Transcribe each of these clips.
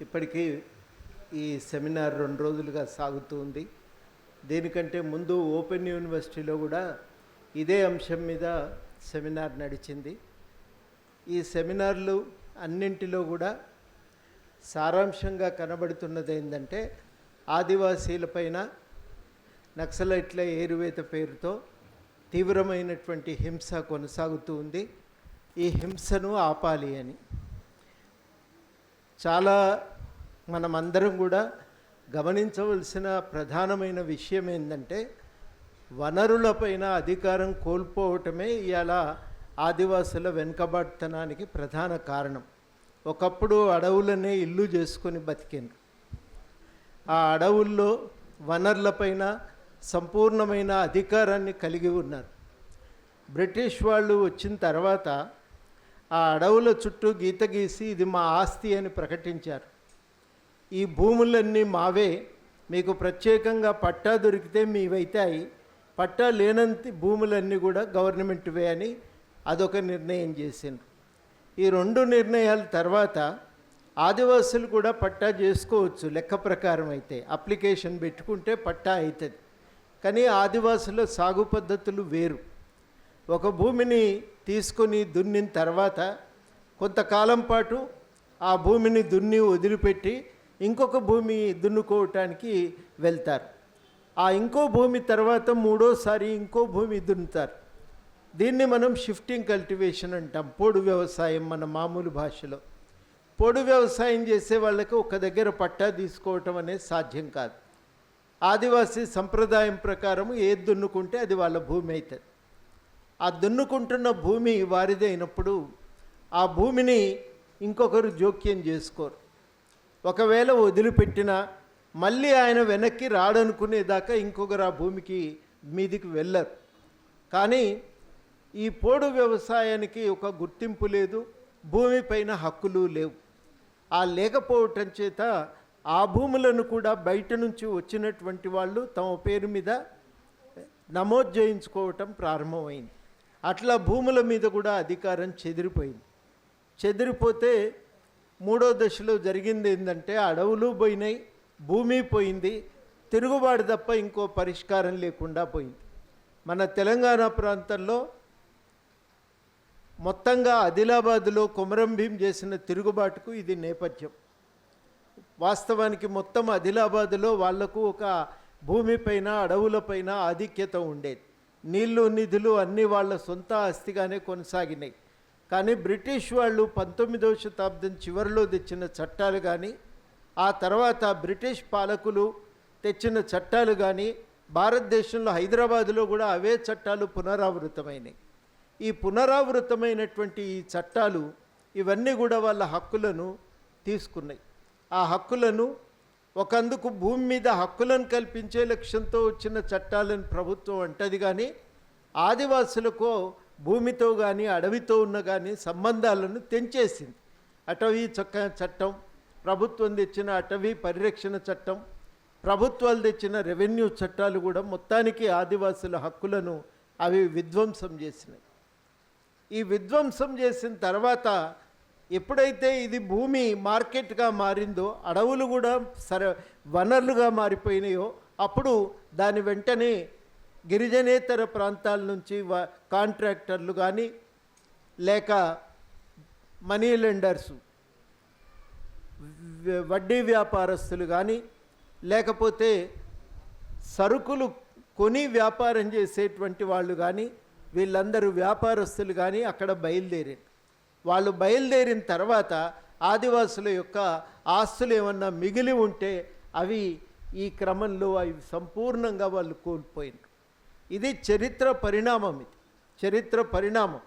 ఇప్పటికీ ఈ సెమినార్ రెండు రోజులుగా సాగుతూ ఉంది. దీనికంటే ముందు ఓపెన్ యూనివర్సిటీలో కూడా ఇదే అంశం మీద సెమినార్ నడిచింది. ఈ సెమినార్లు అన్నింటిలో కూడా సారాంశంగా కనబడుతున్నది ఏంటంటే ఆదివాసీలపైన నక్సలైట్ల ఏరువేత పేరుతో తీవ్రమైనటువంటి హింస కొనసాగుతూ ఉంది. ఈ హింసను ఆపాలి అని. చాలా మనమందరం కూడా గమనించవలసిన ప్రధానమైన విషయం ఏంటంటే వనరులపైన అధికారం కోల్పోవటమే ఇవాళ ఆదివాసుల వెనుకబాటుతనానికి ప్రధాన కారణం. ఒకప్పుడు అడవులనే ఇల్లు చేసుకొని బతికింది ఆ అడవుల్లో వనరులపైన సంపూర్ణమైన అధికారాన్ని కలిగి ఉన్నారు. బ్రిటిష్ వాళ్ళు వచ్చిన తర్వాత ఆ అడవుల చుట్టూ గీత గీసి ఇది మా ఆస్తి అని ప్రకటించారు. ఈ భూములన్నీ మావే మీకు ప్రత్యేకంగా పట్టా దొరికితే మీవైతాయి. పట్టా లేనంత భూములన్నీ కూడా గవర్నమెంట్వే అని అదొక నిర్ణయం చేసిండ్రు. ఈ రెండు నిర్ణయాల తర్వాత ఆదివాసులు కూడా పట్టా చేసుకోవచ్చు లెక్క ప్రకారం అయితే. అప్లికేషన్ పెట్టుకుంటే పట్టా అవుతుంది కానీ ఆదివాసుల సాగు పద్ధతులు వేరు. ఒక భూమిని తీసుకొని దున్నిన తర్వాత కొంతకాలం పాటు ఆ భూమిని దున్ని వదిలిపెట్టి ఇంకొక భూమి దున్నుకోవటానికి వెళ్తారు. ఆ ఇంకో భూమి తర్వాత మూడోసారి ఇంకో భూమి దున్నుతారు. దీన్ని మనం షిఫ్టింగ్ కల్టివేషన్ అంటాం. పొడు వ్యవసాయం మన మామూలు భాషలో. పొడు వ్యవసాయం చేసే వాళ్ళకి ఒక దగ్గర పట్టా తీసుకోవటం అనేది సాధ్యం కాదు. ఆదివాసీ సంప్రదాయం ప్రకారం ఏది దున్నుకుంటే అది వాళ్ళ భూమి అవుతుంది ఆ దున్నుకుంటున్న భూమి వారిదే అయినప్పుడు ఆ భూమిని ఇంకొకరు జోక్యం చేసుకోరు. ఒకవేళ వదిలిపెట్టినా మళ్ళీ ఆయన వెనక్కి రాడనుకునేదాకా ఇంకొకరు ఆ భూమికి మీదికి వెళ్ళరు. కానీ ఈ పోడు వ్యవసాయానికి ఒక గుర్తింపు లేదు భూమిపైన హక్కులు లేవు. ఆ లేకపోవటం చేత ఆ భూములను కూడా బయట నుంచి వచ్చినటువంటి వాళ్ళు తమ పేరు మీద నమోదు చేయించుకోవటం ప్రారంభమైంది. అట్లా భూముల మీద కూడా అధికారం చెదిరిపోయింది. చెదిరిపోతే మూడో దశలో జరిగింది ఏంటంటే అడవులు పోయినాయి భూమి పోయింది తిరుగుబాటు తప్ప ఇంకో పరిష్కారం లేకుండా పోయింది. మన తెలంగాణ ప్రాంతంలో మొత్తంగా ఆదిలాబాద్లో కుమరంభీం చేసిన తిరుగుబాటుకు ఇది నేపథ్యం. వాస్తవానికి మొత్తం ఆదిలాబాద్లో వాళ్ళకు ఒక భూమిపైన అడవులపైన ఆధిక్యత ఉండేది. నీళ్ళు నిధులు అన్నీ వాళ్ళ సొంత ఆస్తిగానే కొనసాగినాయి. కానీ బ్రిటిష్ వాళ్ళు పంతొమ్మిదవ శతాబ్దం చివరిలో తెచ్చిన చట్టాలు కానీ ఆ తర్వాత బ్రిటిష్ పాలకులు తెచ్చిన చట్టాలు కానీ భారతదేశంలో హైదరాబాదులో కూడా అవే చట్టాలు పునరావృతమైనాయి. ఈ పునరావృతమైనటువంటి ఈ చట్టాలు ఇవన్నీ కూడా వాళ్ళ హక్కులను తీసుకున్నాయి. ఆ హక్కులను ఒకందుకు భూమి మీద హక్కులను కల్పించే లక్ష్యంతో వచ్చిన చట్టాలను ప్రభుత్వం అంటది కానీ ఆదివాసులకు భూమితో కానీ అడవితో ఉన్న కానీ సంబంధాలను తెంచేసింది. అటవీ చొక్క చట్టం ప్రభుత్వం తెచ్చిన అటవీ పరిరక్షణ చట్టం ప్రభుత్వాలు తెచ్చిన రెవెన్యూ చట్టాలు కూడా మొత్తానికి ఆదివాసుల హక్కులను అవి విధ్వంసం చేసినాయి. ఈ విధ్వంసం చేసిన తర్వాత ఎప్పుడైతే ఇది భూమి మార్కెట్గా మారిందో అడవులు కూడా సర వనరులుగా మారిపోయినాయో అప్పుడు దాని వెంటనే గిరిజనేతర ప్రాంతాల నుంచి వ కాంట్రాక్టర్లు కానీ లేక మనీ లెండర్స్ వడ్డీ వ్యాపారస్తులు కానీ లేకపోతే సరుకులు కొని వ్యాపారం చేసేటువంటి వాళ్ళు కానీ వీళ్ళందరూ వ్యాపారస్తులు కానీ అక్కడ బయలుదేరారు. వాళ్ళు బయలుదేరిన తర్వాత ఆదివాసుల యొక్క ఆస్తులు ఏమన్నా మిగిలి ఉంటే అవి ఈ క్రమంలో అవి సంపూర్ణంగా వాళ్ళు కోల్పోయినారు. ఇది చరిత్ర పరిణామం ఇది. చరిత్ర పరిణామం.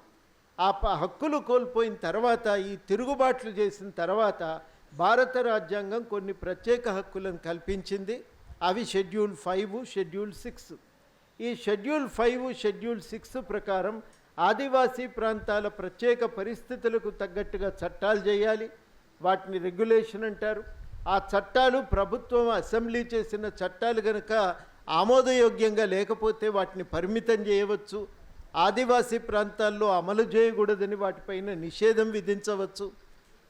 ఆ ప- హక్కులు కోల్పోయిన తర్వాత ఈ తిరుగుబాట్లు చేసిన తర్వాత భారత రాజ్యాంగం కొన్ని ప్రత్యేక హక్కులను కల్పించింది. అవి షెడ్యూల్ ఫైవ్ షెడ్యూల్ సిక్స్. ఈ షెడ్యూల్ ఫైవ్ షెడ్యూల్ సిక్స్ ప్రకారం ఆదివాసీ ప్రాంతాల ప్రత్యేక పరిస్థితులకు తగ్గట్టుగా చట్టాలు చేయాలి. వాటిని రెగ్యులేషన్ అంటారు. ఆ చట్టాలు ప్రభుత్వం అసెంబ్లీ చేసిన చట్టాలు కనుక ఆమోదయోగ్యంగా లేకపోతే వాటిని పరిమితం చేయవచ్చు. ఆదివాసీ ప్రాంతాల్లో అమలు చేయకూడదని వాటిపైన నిషేధం విధించవచ్చు.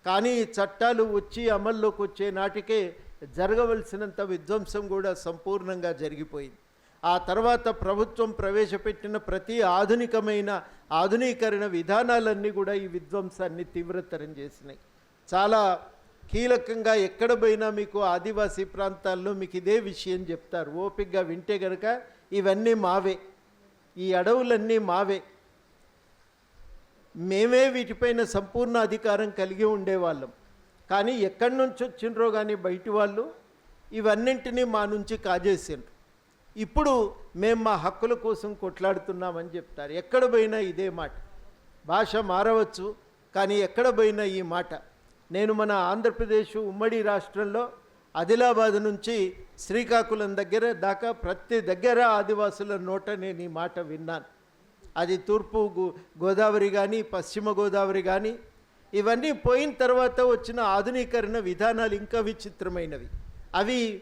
కానీ చట్టాలు వచ్చి అమల్లోకి వచ్చే నాటికే జరగవలసినంత విధ్వంసం కూడా సంపూర్ణంగా జరిగిపోయింది. ఆ తర్వాత ప్రభుత్వం ప్రవేశపెట్టిన ప్రతి ఆధునికమైన ఆధునీకరణ విధానాలన్నీ కూడా ఈ విధ్వంసాన్ని తీవ్రతరం చేసినాయి. చాలా కీలకంగా ఎక్కడ పోయినా మీకు ఆదివాసీ ప్రాంతాల్లో మీకు ఇదే విషయం చెప్తారు. ఓపికగా వింటే గనక ఇవన్నీ మావే. ఈ అడవులన్నీ మావే. మేమే వీటిపైన సంపూర్ణ అధికారం కలిగి ఉండేవాళ్ళం. కానీ ఎక్కడి నుంచి వచ్చిండ్రో కానీ బయటి వాళ్ళు ఇవన్నింటినీ మా నుంచి కాజేసిండ్రు. ఇప్పుడు మేము మా హక్కుల కోసం కొట్లాడుతున్నామని చెప్తారు. ఎక్కడ పోయినా ఇదే మాట. భాష మారవచ్చు కానీ ఎక్కడ పోయినా ఈ మాట. నేను మన ఆంధ్రప్రదేశ్ ఉమ్మడి రాష్ట్రంలో ఆదిలాబాద్ నుంచి శ్రీకాకుళం దగ్గర దాకా ప్రతి దగ్గర ఆదివాసుల నోట నేను ఈ మాట విన్నాను. అది తూర్పు గో- గోదావరి కానీ పశ్చిమ గోదావరి కానీ ఇవన్నీ పోయిన తర్వాత వచ్చిన ఆధునీకరణ విధానాలు ఇంకా విచిత్రమైనవి. అవి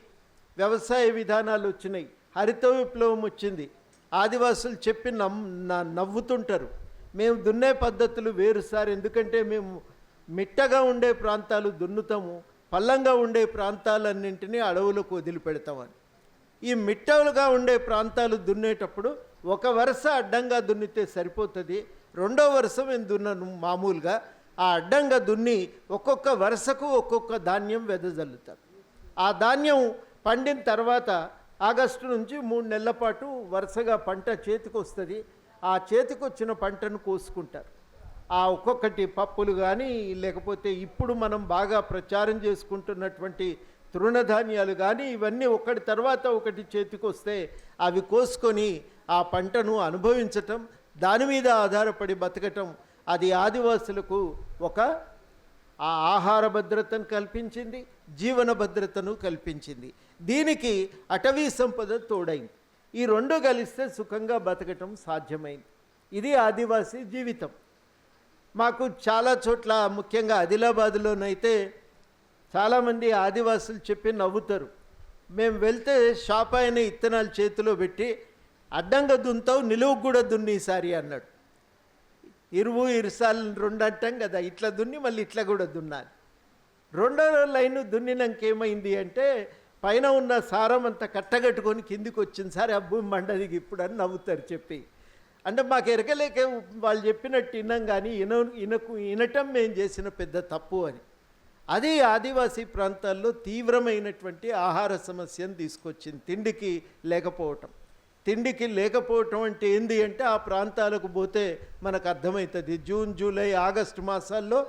వ్యవసాయ విధానాలు వచ్చినాయి. హరిత విప్లవం వచ్చింది. ఆదివాసులు చెప్పి నమ్ నవ్వుతుంటారు. మేము దున్నే పద్ధతులు వేరు సార్. ఎందుకంటే మేము మిట్టగా ఉండే ప్రాంతాలు దున్నుతాము. పల్లంగా ఉండే ప్రాంతాలన్నింటినీ అడవులకు వదిలిపెడతామని. ఈ మిట్టలుగా ఉండే ప్రాంతాలు దున్నేటప్పుడు ఒక వరుస అడ్డంగా దున్నితే సరిపోతుంది. రెండో వరుస మేము దున్నను మామూలుగా. ఆ అడ్డంగా దున్ని ఒక్కొక్క వరుసకు ఒక్కొక్క ధాన్యం వెదజల్లుతారు ఆ ధాన్యం పండిన తర్వాత ఆగస్టు నుంచి మూడు నెలల పాటు వరుసగా పంట చేతికి వస్తుంది ఆ చేతికొచ్చిన పంటను కోసుకుంటారు. ఆ ఒక్కొక్కటి పప్పులు కానీ లేకపోతే ఇప్పుడు మనం బాగా ప్రచారం చేసుకుంటున్నటువంటి తృణధాన్యాలు కానీ ఇవన్నీ ఒకటి తర్వాత ఒకటి చేతికి వస్తే అవి కోసుకొని ఆ పంటను అనుభవించటం దాని మీద ఆధారపడి బతకటం అది ఆదివాసులకు ఒక ఆ ఆహార భద్రతను కల్పించింది జీవన భద్రతను కల్పించింది. దీనికి అటవీ సంపద తోడైంది. ఈ రెండు కలిస్తే సుఖంగా బతకటం సాధ్యమైంది. ఇది ఆదివాసీ జీవితం. మాకు చాలా చోట్ల ముఖ్యంగా ఆదిలాబాద్లోనైతే చాలామంది ఆదివాసులు చెప్పి నవ్వుతారు. మేము వెళ్తే షాప్ అయిన ఇత్తనాలు చేతిలో పెట్టి అడ్డంగా దున్తావు నిలువు కూడా దున్ని ఈసారి అన్నాడు. ఇరువు ఇరుసాలు రెండు అంటాం కదా ఇట్లా దున్ని మళ్ళీ ఇట్లా కూడా దున్నాలి. రెండో లైన్ దున్నినాక ఏమైంది అంటే పైన ఉన్న సారం అంతా కట్టగట్టుకొని కిందికి వచ్చింది సరే ఆ భూమి మండదికి ఇప్పుడు అని నవ్వుతారు చెప్పి. అంటే మాకు ఎరకలేక వాళ్ళు చెప్పినట్టు విన్నాం కానీ ఇన ఇనకు వినటం మేము చేసిన పెద్ద తప్పు అని. అది ఆదివాసీ ప్రాంతాల్లో తీవ్రమైనటువంటి ఆహార సమస్యను తీసుకొచ్చింది తిండికి లేకపోవటం. తిండికి లేకపోవటం అంటే ఏంది అంటే ఆ ప్రాంతాలకు పోతే మనకు అర్థమవుతుంది జూన్ జూలై ఆగస్టు మాసాల్లో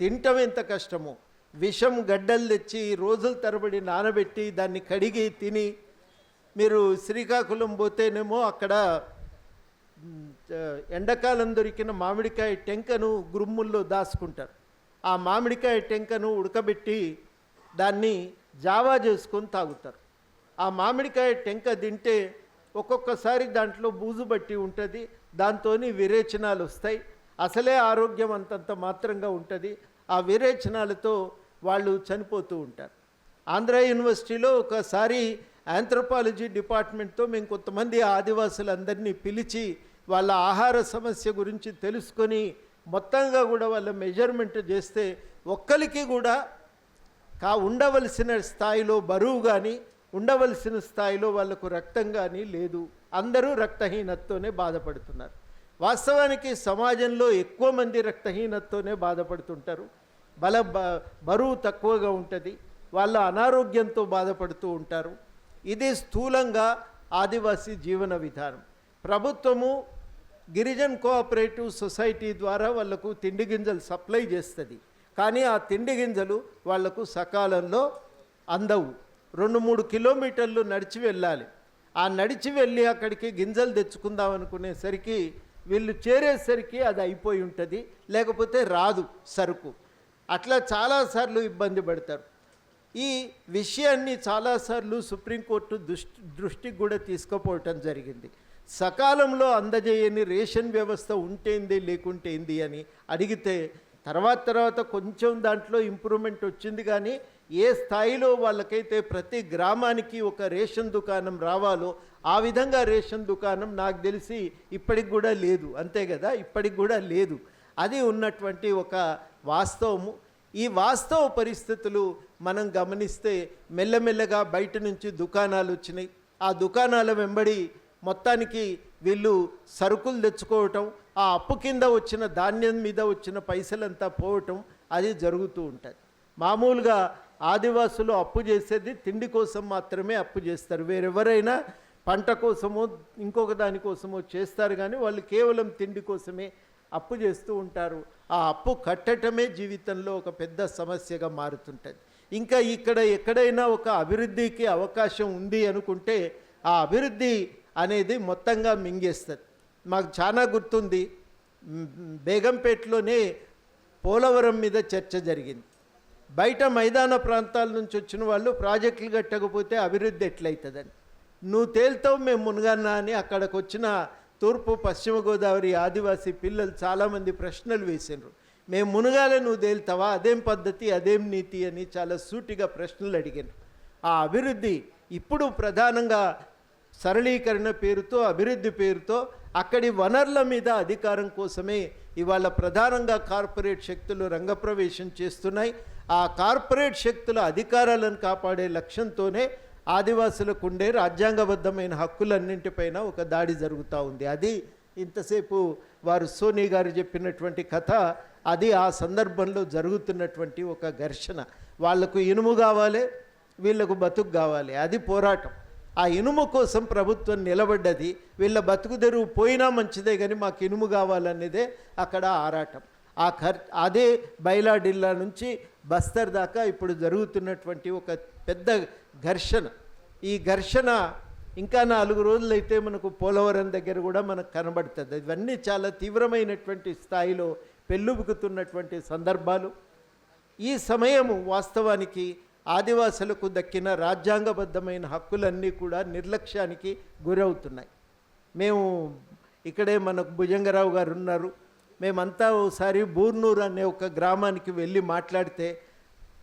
తినటం ఎంత కష్టమో. విషం గడ్డలు తెచ్చి రోజుల తరబడి నానబెట్టి దాన్ని కడిగి తిని మీరు శ్రీకాకుళం పోతేనేమో అక్కడ ఎండాకాలం దొరికిన మామిడికాయ టెంకను గురుమ్ముల్లో దాచుకుంటారు. ఆ మామిడికాయ టెంకను ఉడకబెట్టి దాన్ని జావా చేసుకొని తాగుతారు. ఆ మామిడికాయ టెంక తింటే ఒక్కొక్కసారి దాంట్లో బూజు బట్టి ఉంటుంది దాంతో విరేచనాలు వస్తాయి. అసలే ఆరోగ్యం అంతంత మాత్రంగా ఉంటుంది. ఆ విరేచనాలతో వాళ్ళు చనిపోతూ ఉంటారు. ఆంధ్ర యూనివర్సిటీలో ఒకసారి ఆంథ్రోపాలజీ డిపార్ట్మెంట్తో మేము కొంతమంది ఆదివాసులందరినీ పిలిచి వాళ్ళ ఆహార సమస్య గురించి తెలుసుకొని మొత్తంగా కూడా వాళ్ళ మెజర్మెంట్ చేస్తే ఒక్కరికి కూడా కా ఉండవలసిన స్థాయిలో బరువు కానీ ఉండవలసిన స్థాయిలో వాళ్ళకు రక్తం కానీ లేదు. అందరూ రక్తహీనతతోనే బాధపడుతున్నారు. వాస్తవానికి సమాజంలో ఎక్కువ మంది రక్తహీనతతోనే బాధపడుతుంటారు. బల బ- బరువు తక్కువగా ఉంటుంది. వాళ్ళ అనారోగ్యంతో బాధపడుతూ ఉంటారు. ఇది స్థూలంగా ఆదివాసీ జీవన విధానం. ప్రభుత్వము గిరిజన్ కోఆపరేటివ్ సొసైటీ ద్వారా వాళ్ళకు తిండి గింజలు సప్లై చేస్తుంది. కానీ ఆ తిండి గింజలు వాళ్ళకు సకాలంలో అందవు. రెండు మూడు కిలోమీటర్లు నడిచి వెళ్ళాలి. ఆ నడిచి వెళ్ళి అక్కడికి గింజలు తెచ్చుకుందాం అనుకునేసరికి వీళ్ళు చేరేసరికి అది అయిపోయి ఉంటుంది లేకపోతే రాదు సరుకు. అట్లా చాలాసార్లు ఇబ్బంది పడతారు. ఈ విషయాన్ని చాలాసార్లు సుప్రీంకోర్టు దృష్టి దృష్టికి కూడా తీసుకుపోవటం జరిగింది. సకాలంలో అందజేయని రేషన్ వ్యవస్థ ఉంటేంది లేకుంటేంది అని అడిగితే తర్వాత తర్వాత కొంచెం దాంట్లో ఇంప్రూవ్మెంట్ వచ్చింది కానీ ఏ స్థాయిలో వాళ్ళకైతే ప్రతి గ్రామానికి ఒక రేషన్ దుకాణం రావాలో ఆ విధంగా రేషన్ దుకాణం నాకు తెలిసి ఇప్పటికి కూడా లేదు. అంతే కదా? ఇప్పటికి కూడా లేదు. అది ఉన్నటువంటి ఒక వాస్తవము. ఈ వాస్తవ పరిస్థితులు మనం గమనిస్తే మెల్లమెల్లగా బయట నుంచి దుకాణాలు వచ్చినాయి. ఆ దుకాణాల వెంబడి మొత్తానికి వీళ్ళు సరుకులు తెచ్చుకోవటం ఆ అప్పు కింద వచ్చిన ధాన్యం మీద వచ్చిన పైసలంతా పోవటం అది జరుగుతూ ఉంటుంది. మామూలుగా ఆదివాసులు అప్పు చేసేది తిండి కోసం మాత్రమే అప్పు చేస్తారు. వేరెవరైనా పంట కోసమో ఇంకొక దానికోసమో చేస్తారు కానీ వాళ్ళు కేవలం తిండి కోసమే అప్పు చేస్తూ ఉంటారు. ఆ అప్పు కట్టటమే జీవితంలో ఒక పెద్ద సమస్యగా మారుతుంటుంది. ఇంకా ఇక్కడ ఎక్కడైనా ఒక అభివృద్ధికి అవకాశం ఉంది అనుకుంటే ఆ అభివృద్ధి అనేది మొత్తంగా మింగేస్తుంది. మాకు చాలా గుర్తుంది బేగంపేటలోనే పోలవరం మీద చర్చ జరిగింది. బయట మైదాన ప్రాంతాల నుంచి వచ్చిన వాళ్ళు ప్రాజెక్టులు కట్టకపోతే అభివృద్ధి ఎట్లయితుందని. నువ్వు తేలుతావు మేము మునగన్నా అని అక్కడికి వచ్చిన తూర్పు పశ్చిమ గోదావరి ఆదివాసీ పిల్లలు చాలామంది ప్రశ్నలు వేసిండ్రు మేము మునగాలే నువ్వు తేలుతావా? అదేం పద్ధతి అదేం నీతి అని చాలా సూటిగా ప్రశ్నలు అడిగారు ఆ అభివృద్ధి ఇప్పుడు ప్రధానంగా సరళీకరణ పేరుతో అభివృద్ధి పేరుతో అక్కడి వనరుల మీద అధికారం కోసమే ఇవాళ ప్రధానంగా కార్పొరేట్ శక్తులు రంగప్రవేశం చేస్తున్నాయి. ఆ కార్పొరేట్ శక్తుల అధికారాలను కాపాడే లక్ష్యంతోనే ఆదివాసులకు ఉండే రాజ్యాంగబద్ధమైన హక్కులన్నింటిపైన ఒక దాడి జరుగుతూ ఉంది. అది ఇంతసేపు వారు సోనీ గారు చెప్పినటువంటి కథ అది ఆ సందర్భంలో జరుగుతున్నటువంటి ఒక ఘర్షణ. వాళ్ళకు ఇనుము కావాలి వీళ్ళకు బతుకు కావాలి. అది పోరాటం. ఆ ఇనుము కోసం ప్రభుత్వం నిలబడ్డది. వీళ్ళ బతుకు తెరువు పోయినా మంచిదే కానీ మాకు ఇనుము కావాలనేదే అక్కడ ఆరాటం. ఆ ఖర్ అదే బైలాడిల్లా నుంచి బస్తర్ దాకా ఇప్పుడు జరుగుతున్నటువంటి ఒక పెద్ద ఘర్షణ. ఈ ఘర్షణ ఇంకా నాలుగు రోజులైతే మనకు పోలవరం దగ్గర కూడా మనకు కనబడుతుంది. ఇవన్నీ చాలా తీవ్రమైనటువంటి స్థాయిలో పెళ్ళుబుకుతున్నటువంటి సందర్భాలు. ఈ సమయము వాస్తవానికి ఆదివాసులకు దక్కిన రాజ్యాంగబద్ధమైన హక్కులన్నీ కూడా నిర్లక్ష్యానికి గురవుతున్నాయి. మేము ఇక్కడే మనకు భుజంగరావు గారు ఉన్నారు. మేమంతా ఒకసారి బూర్నూరు అనే ఒక గ్రామానికి వెళ్ళి మాట్లాడితే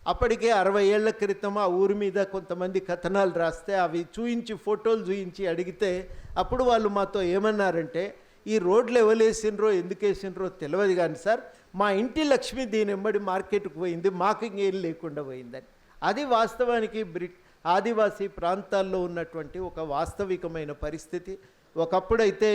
అప్పటికే అరవై ఏళ్ళ క్రితం ఆ ఊరి మీద కొంతమంది కథనాలు రాస్తే అవి చూయించి ఫోటోలు చూయించి అడిగితే అప్పుడు వాళ్ళు మాతో ఏమన్నారంటే ఈ రోడ్లు ఎవలేసినరో ఎందుకు వేసినరో తెలియదు కానీ సార్ మా ఇంటి లక్ష్మి దీని వెంబడి మార్కెట్కు పోయింది మాకు ఇంకేం లేకుండా పోయిందని. అది వాస్తవానికి బ్రి ఆదివాసీ ప్రాంతాల్లో ఉన్నటువంటి ఒక వాస్తవికమైన పరిస్థితి. ఒకప్పుడైతే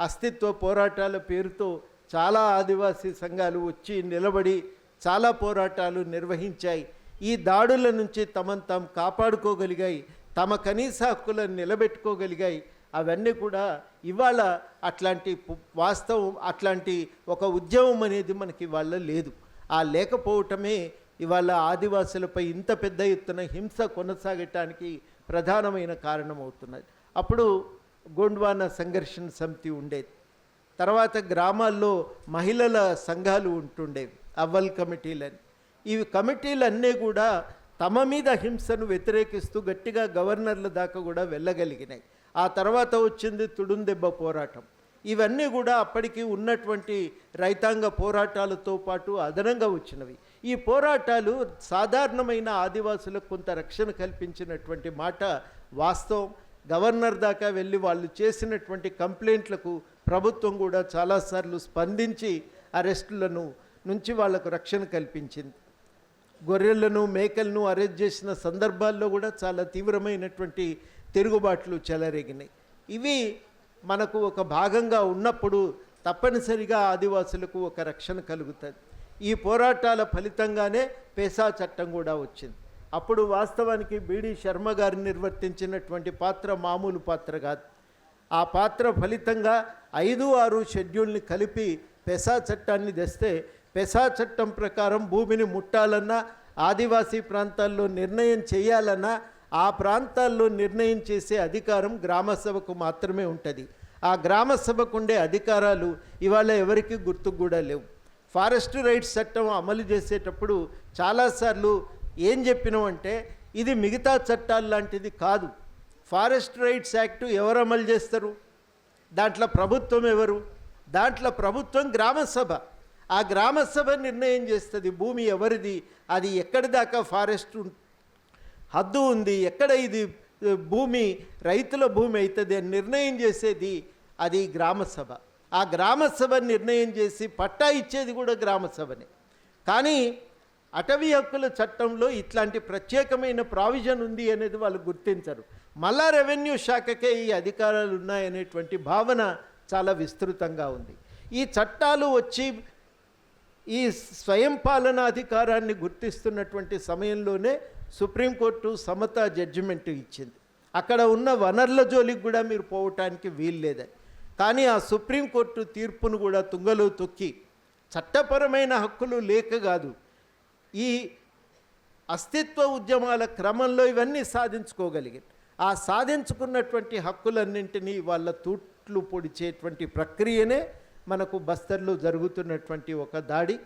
అస్తిత్వ పోరాటాల పేరుతో చాలా ఆదివాసీ సంఘాలు వచ్చి నిలబడి చాలా పోరాటాలు నిర్వహించాయి. ఈ దాడుల నుంచి తమను తాము కాపాడుకోగలిగాయి. తమ కనీస హక్కులను నిలబెట్టుకోగలిగాయి. అవన్నీ కూడా ఇవాళ అట్లాంటి వాస్తవం అట్లాంటి ఒక ఉద్యమం అనేది మనకి ఇవాళ లేదు. ఆ లేకపోవటమే ఇవాళ ఆదివాసులపై ఇంత పెద్ద ఎత్తున హింస కొనసాగటానికి ప్రధానమైన కారణమవుతున్నది. అప్పుడు గోండ్వానా సంఘర్షణ సమితి ఉండేది. తర్వాత గ్రామాల్లో మహిళల సంఘాలు ఉంటుండేవి అవ్వల్ కమిటీలని. ఈ కమిటీలన్నీ కూడా తమ మీద హింసను వ్యతిరేకిస్తూ గట్టిగా గవర్నర్ల దాకా కూడా వెళ్ళగలిగినాయి. ఆ తర్వాత వచ్చింది తుడుందెబ్బ పోరాటం. ఇవన్నీ కూడా అప్పటికి ఉన్నటువంటి రైతాంగ పోరాటాలతో పాటు అదనంగా వచ్చినవి. ఈ పోరాటాలు సాధారణమైన ఆదివాసులకు కొంత రక్షణ కల్పించినటువంటి మాట వాస్తవం. గవర్నర్ దాకా వెళ్ళి వాళ్ళు చేసినటువంటి కంప్లైంట్లకు ప్రభుత్వం కూడా చాలాసార్లు స్పందించి అరెస్టులను నుంచి వాళ్ళకు రక్షణ కల్పించింది. గొర్రెలను మేకలను అరెస్ట్ చేసిన సందర్భాల్లో కూడా చాలా తీవ్రమైనటువంటి తిరుగుబాట్లు చెలరేగినాయి. ఇవి మనకు ఒక భాగంగా ఉన్నప్పుడు తప్పనిసరిగా ఆదివాసులకు ఒక రక్షణ కలుగుతుంది. ఈ పోరాటాల ఫలితంగానే పేసా చట్టం కూడా వచ్చింది. అప్పుడు వాస్తవానికి బీడి శర్మ గారు నిర్వర్తించినటువంటి పాత్ర మామూలు పాత్ర కాదు. ఆ పాత్ర ఫలితంగా ఐదు ఆరు షెడ్యూల్ని కలిపి పెసా చట్టాన్ని తెస్తే పెసా చట్టం ప్రకారం భూమిని ముట్టాలన్నా ఆదివాసీ ప్రాంతాల్లో నిర్ణయం చేయాలన్నా ఆ ప్రాంతాల్లో నిర్ణయం చేసే అధికారం గ్రామసభకు మాత్రమే ఉంటుంది. ఆ గ్రామసభకు ఉండే అధికారాలు ఇవాళ ఎవరికి గుర్తుకు కూడా లేవు. ఫారెస్ట్ రైట్స్ చట్టం అమలు చేసేటప్పుడు చాలాసార్లు ఏం చెప్పినామంటే ఇది మిగతా చట్టాలు లాంటిది కాదు. ఫారెస్ట్ రైట్స్ యాక్ట్ ఎవరు అమలు చేస్తారు? దాంట్లో ప్రభుత్వం ఎవరు? దాంట్లో ప్రభుత్వం గ్రామసభ. ఆ గ్రామసభ నిర్ణయం చేస్తుంది భూమి ఎవరిది? అది ఎక్కడి దాకా ఫారెస్ట్ ఉం- హద్దు ఉంది? ఎక్కడ ఇది భూమి రైతుల భూమి అవుతుంది అని నిర్ణయం చేసేది అది గ్రామసభ. ఆ గ్రామసభ నిర్ణయం చేసి పట్టా ఇచ్చేది కూడా గ్రామసభనే. కానీ అటవీ హక్కుల చట్టంలో ఇట్లాంటి ప్రత్యేకమైన ప్రావిజన్ ఉంది అనేది వాళ్ళు గుర్తించరు. మళ్ళా రెవెన్యూ శాఖకే ఈ అధికారాలు ఉన్నాయనేటువంటి భావన చాలా విస్తృతంగా ఉంది. ఈ చట్టాలు వచ్చి ఈ స్వయం పాలనాధికారాన్ని గుర్తిస్తున్నటువంటి సమయంలోనే సుప్రీంకోర్టు సమత జడ్జిమెంట్ ఇచ్చింది. అక్కడ ఉన్న వనరుల జోలికి కూడా మీరు పోవటానికి వీల్లేదని కానీ ఆ సుప్రీంకోర్టు తీర్పును కూడా తుంగలో తొక్కి చట్టపరమైన హక్కులు లేక కాదు ఈ అస్తిత్వ ఉద్యమాల క్రమంలో ఇవన్నీ సాధించుకోగలిగారు ఆ సాధించుకున్నటువంటి హక్కులన్నింటినీ వాళ్ళ తూట్లు పొడిచేటువంటి ప్రక్రియనే మనకు బస్తర్లో జరుగుతున్నటువంటి ఒక దాడి.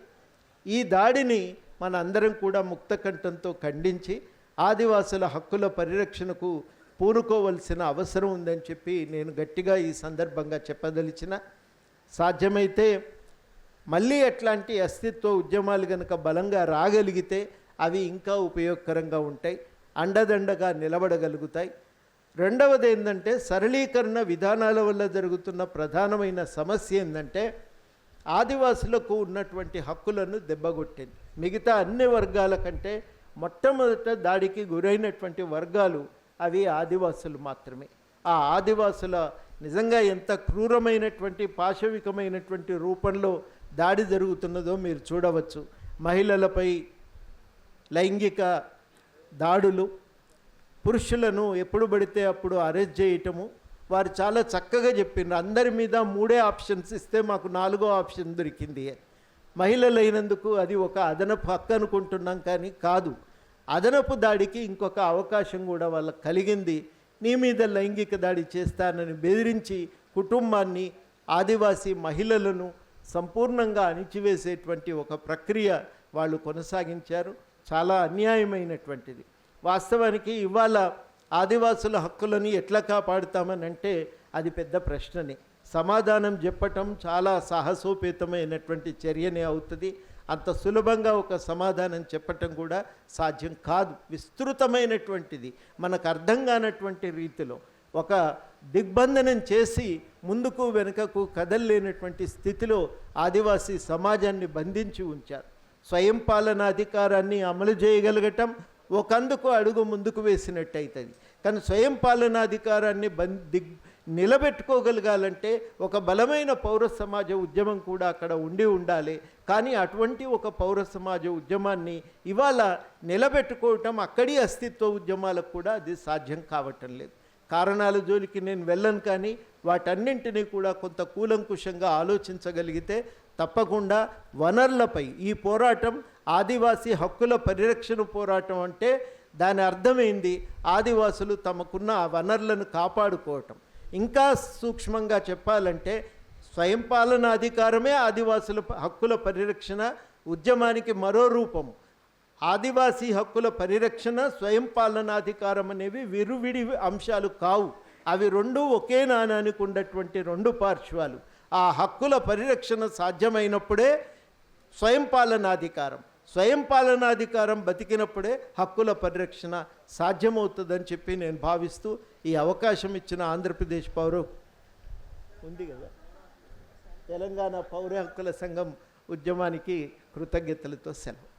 ఈ దాడిని మన అందరం కూడా ముక్తకంఠంతో ఖండించి ఆదివాసుల హక్కుల పరిరక్షణకు పూనుకోవలసిన అవసరం ఉందని చెప్పి నేను గట్టిగా ఈ సందర్భంగా చెప్పదలిచిన. సాధ్యమైతే మళ్ళీ అట్లాంటి అస్తిత్వ ఉద్యమాలు కనుక బలంగా రాగలిగితే అవి ఇంకా ఉపయోగకరంగా ఉంటాయి అండదండగా నిలబడగలుగుతాయి. రెండవది ఏంటంటే సరళీకరణ విధానాల వల్ల జరుగుతున్న ప్రధానమైన సమస్య ఏంటంటే ఆదివాసులకు ఉన్నటువంటి హక్కులను దెబ్బగొట్టింది. మిగతా అన్ని వర్గాల కంటే మొట్టమొదట దాడికి గురైనటువంటి వర్గాలు అవి ఆదివాసులు మాత్రమే. ఆ ఆదివాసుల నిజంగా ఎంత క్రూరమైనటువంటి పాశవికమైనటువంటి రూపంలో దాడి జరుగుతున్నదో మీరు చూడవచ్చు. మహిళలపై లైంగిక దాడులు పురుషులను ఎప్పుడు పడితే అప్పుడు అరెస్ట్ చేయటము వారు చాలా చక్కగా చెప్పిండ్రు అందరి మీద మూడే ఆప్షన్స్ ఇస్తే మాకు నాలుగో ఆప్షన్ దొరికింది. మహిళలైనందుకు అది ఒక అదనపు హక్కు అనుకుంటున్నాం కానీ కాదు. అదనపు దాడికి ఇంకొక అవకాశం కూడా వాళ్ళకి కలిగింది. నీ మీద లైంగిక దాడి చేస్తానని బెదిరించి కుటుంబాన్ని ఆదివాసీ మహిళలను సంపూర్ణంగా అణిచివేసేటువంటి ఒక ప్రక్రియ వాళ్ళు కొనసాగించారు. చాలా అన్యాయమైనటువంటిది. వాస్తవానికి ఇవాళ ఆదివాసుల హక్కులని ఎట్లా కాపాడుతామని అంటే అది పెద్ద ప్రశ్ననే. సమాధానం చెప్పటం చాలా సాహసోపేతమైనటువంటి చర్యనే అవుతుంది. అంత సులభంగా ఒక సమాధానం చెప్పటం కూడా సాధ్యం కాదు. విస్తృతమైనటువంటిది. మనకు అర్థం కానటువంటి రీతిలో. ఒక దిగ్బంధనం చేసి ముందుకు వెనుకకు కదలలేనటువంటి స్థితిలో ఆదివాసీ సమాజాన్ని బంధించి ఉంచారు. స్వయం పాలన అధికారాన్ని అమలు చేయగలగటం ఒకందుకు అడుగు ముందుకు వేసినట్టయితుంది. కానీ స్వయం పాలనాధికారాన్ని బం దిగ్ నిలబెట్టుకోగలగాలంటే ఒక బలమైన పౌర సమాజ ఉద్యమం కూడా అక్కడ ఉండి ఉండాలి. కానీ అటువంటి ఒక పౌర సమాజ ఉద్యమాన్ని ఇవాళ నిలబెట్టుకోవటం అక్కడి అస్తిత్వ ఉద్యమాలకు కూడా అది సాధ్యం కావటం లేదు. కారణాల జోలికి నేను వెళ్ళను కానీ వాటన్నింటినీ కూడా కొంత కూలంకుషంగా ఆలోచించగలిగితే తప్పకుండా వనరులపై ఈ పోరాటం ఆదివాసీ హక్కుల పరిరక్షణ పోరాటం అంటే దాని అర్థమైంది ఆదివాసులు తమకున్న ఆ వనరులను కాపాడుకోవటం. ఇంకా సూక్ష్మంగా చెప్పాలంటే స్వయం పాలన అధికారమే ఆదివాసుల హక్కుల పరిరక్షణ ఉద్యమానికి మరో రూపం ఆదివాసీ హక్కుల పరిరక్షణ స్వయం పాలనాధికారం అనేవి విరువిడి అంశాలు కావు. అవి రెండు ఒకే నాణానికి ఉన్నటువంటి రెండు పార్శ్వాలు. ఆ హక్కుల పరిరక్షణ సాధ్యమైనప్పుడే స్వయం పాలనాధికారం స్వయం పాలనాధికారం బతికినప్పుడే హక్కుల పరిరక్షణ సాధ్యమవుతుందని చెప్పి నేను భావిస్తూ ఈ అవకాశం ఇచ్చిన ఆంధ్రప్రదేశ్ పౌరు ఉంది కదా? తెలంగాణ పౌర హక్కుల సంఘం ఉద్యమానికి కృతజ్ఞతలతో సెలవు.